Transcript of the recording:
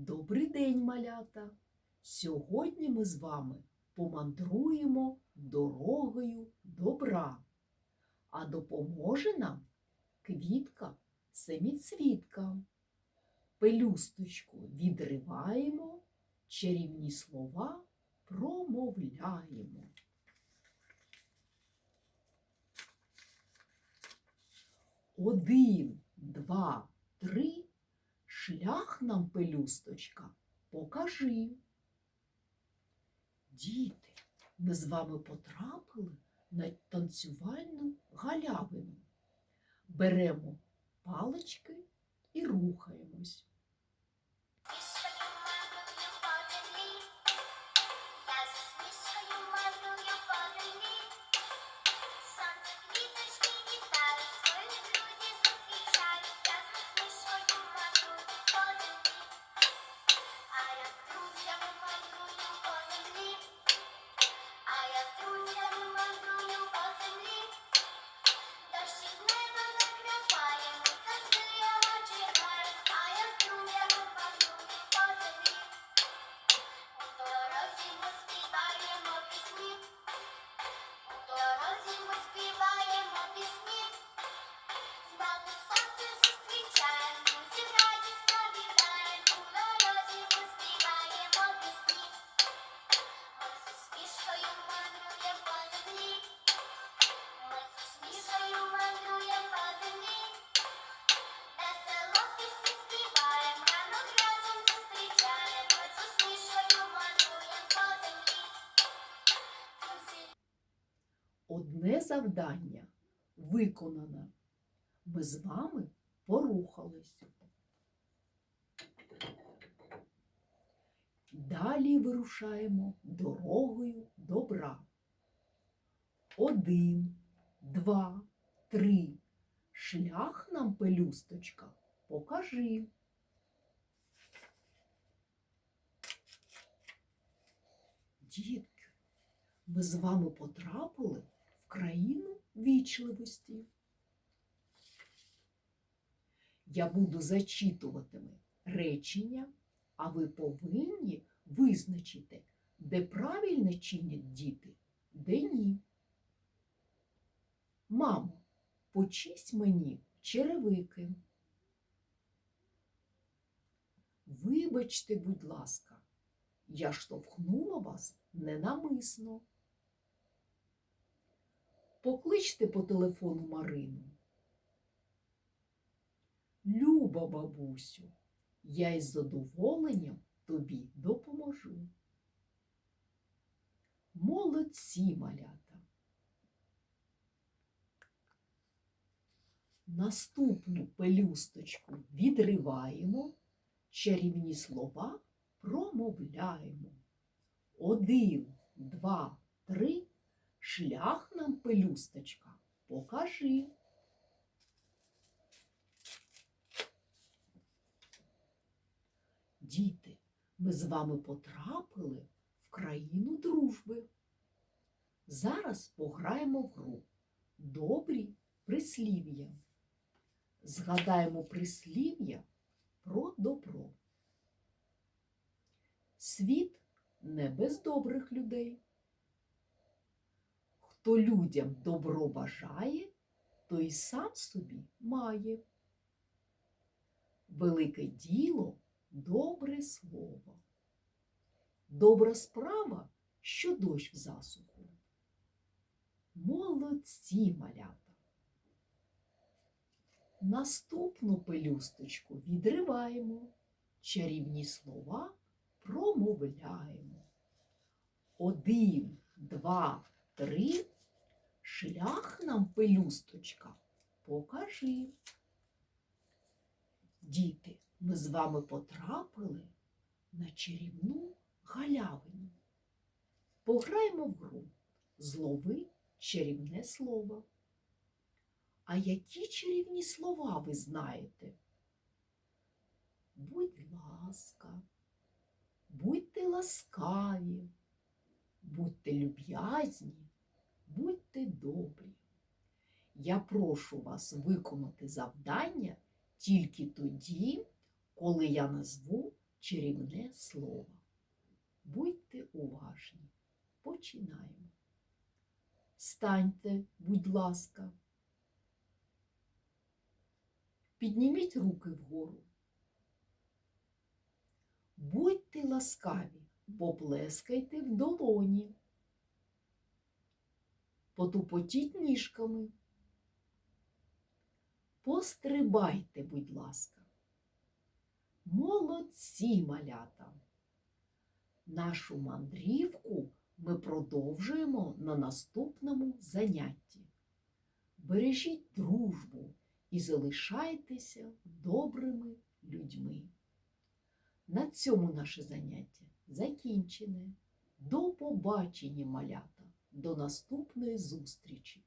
Добрий день, малята! Сьогодні ми з вами помандруємо дорогою добра, а допоможе нам квітка семіцвітка. Пелюсточку відриваємо, чарівні слова промовляємо. Один, два, три. Шлях нам, пелюсточка, покажи. Діти, ми з вами потрапили на танцювальну галявину. Беремо палички і рухаємось. З друзями Одне завдання виконано. Ми з вами порухались. Вирушаємо дорогою добра. Один, два, три. Шлях нам, пелюсточка, покажи. Дітки, ми з вами потрапили в країну вічливості. Я буду зачитуватиме речення, а ви повинні визначити, де правильно чинять діти, де ні. Мамо, почисть мені черевики. Вибачте, будь ласка, я штовхнула вас ненамисно. Покличте по телефону Марину. Люба бабусю, я із задоволенням тобі допоможу. Молодці малята. Наступну пелюсточку відриваємо, чарівні слова промовляємо. Один, два, три. Шлях нам, пелюсточка, покажи. Діти, ми з вами потрапили в країну дружби. Зараз пограємо в гру Добрі прислів'я. Згадаємо прислів'я про добро. Світ не без добрих людей. Хто людям добро бажає, той сам собі має. Велике діло добре слово. Добра справа, що дощ в засуху. Молодці малята. Наступну пелюсточку відриваємо, чарівні слова промовляємо. Один, два, три. Шлях нам, пелюсточка, покажи. Діти, ми з вами потрапили на чарівну галявину. Пограємо в гру. Злови чарівне слово. А які чарівні слова ви знаєте? Будь ласка, будьте ласкаві, будьте люб'язні, будьте добрі. Я прошу вас виконати завдання тільки тоді, коли я назву чарівне слово. Будьте уважні. Починаємо. Станьте, будь ласка. Підніміть руки вгору. Будьте ласкаві, поплескайте в долоні. Потупотіть ніжками. Пострибайте, будь ласка. Молодці малята. Нашу мандрівку ми продовжуємо на наступному занятті. Бережіть дружбу і залишайтеся добрими людьми. На цьому наше заняття закінчене. До побачення, малята, до наступної зустрічі!